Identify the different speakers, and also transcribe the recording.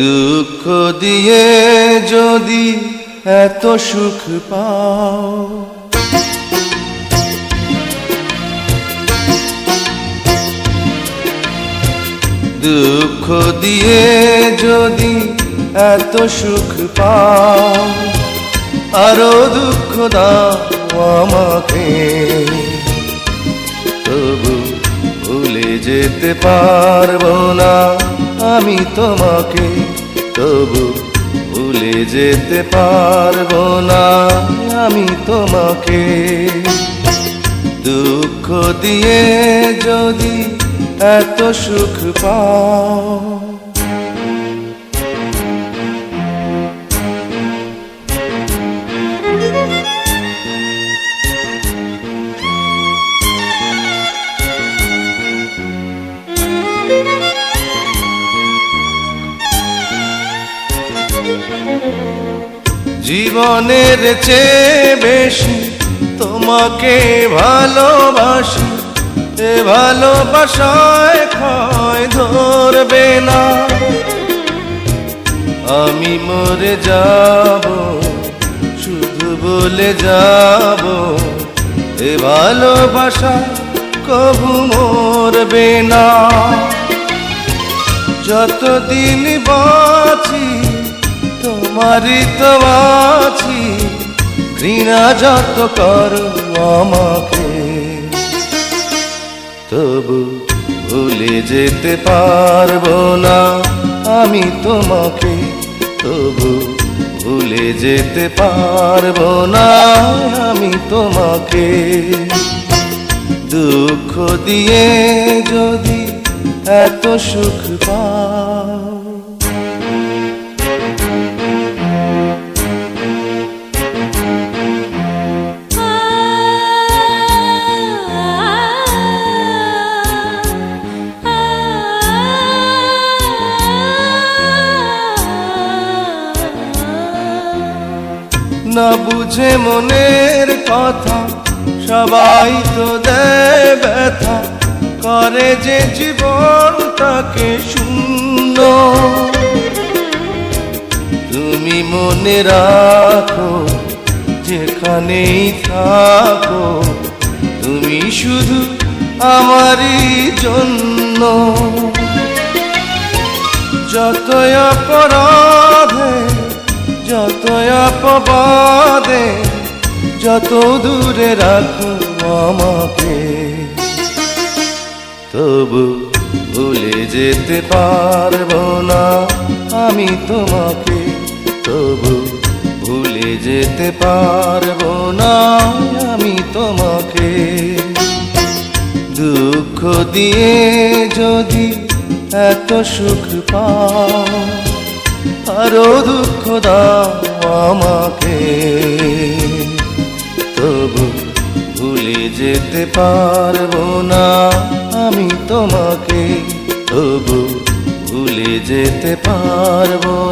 Speaker 1: দুঃখ দিয়ে যদি এত সুখ পাও। দুঃখ দিয়ে যদি এত সুখ পাও, আরও দুঃখ দাও আমাকে। তবু ভুলে যেতে পারব না আমি তোমাকে। তবু ভুলে যেতে পারব না আমি তোমাকে। দুঃখ দিয়ে যদি এত সুখ পাও জীবনের চেয়ে বেশি তোমাকে ভালোবাসি, এ ভালোবাসায় ক্ষয় ধরবে না। আমি মরে যাব, শুধু বলে যাব, এ ভালোবাসা কবু মরবে না। যতদিন বাঁচি তোমারই তো আছি, ঘৃণা যত করো আমাকে। তবু ভুলে যেতে পারব না আমি তোমাকে, তবু ভুলে যেতে পারব না আমি তোমাকে। দুঃখ দিয়ে যদি এত সুখ পাও না বুঝে মনের কথা, সবাই তো দেয় ব্যথা, করে যে জীবনটাকে শূন্য। তুমি মনে রাখো, যেখানেই থাকো, তুমি শুধু আমারই জন্য। যত অপরাধে যত অপবাদে, যত দূরে রাখো আমাকে। তবু ভুলে যেতে পারব না আমি তোমাকে। তবু ভুলে যেতে পারব না আমি তোমাকে। দুঃখ দিয়ে যদি এত সুখ পাও আরও দুঃখ দাও আমাকে। তবু ভুলে যেতে পারব না আমি তোমাকে। তবু ভুলে যেতে পারব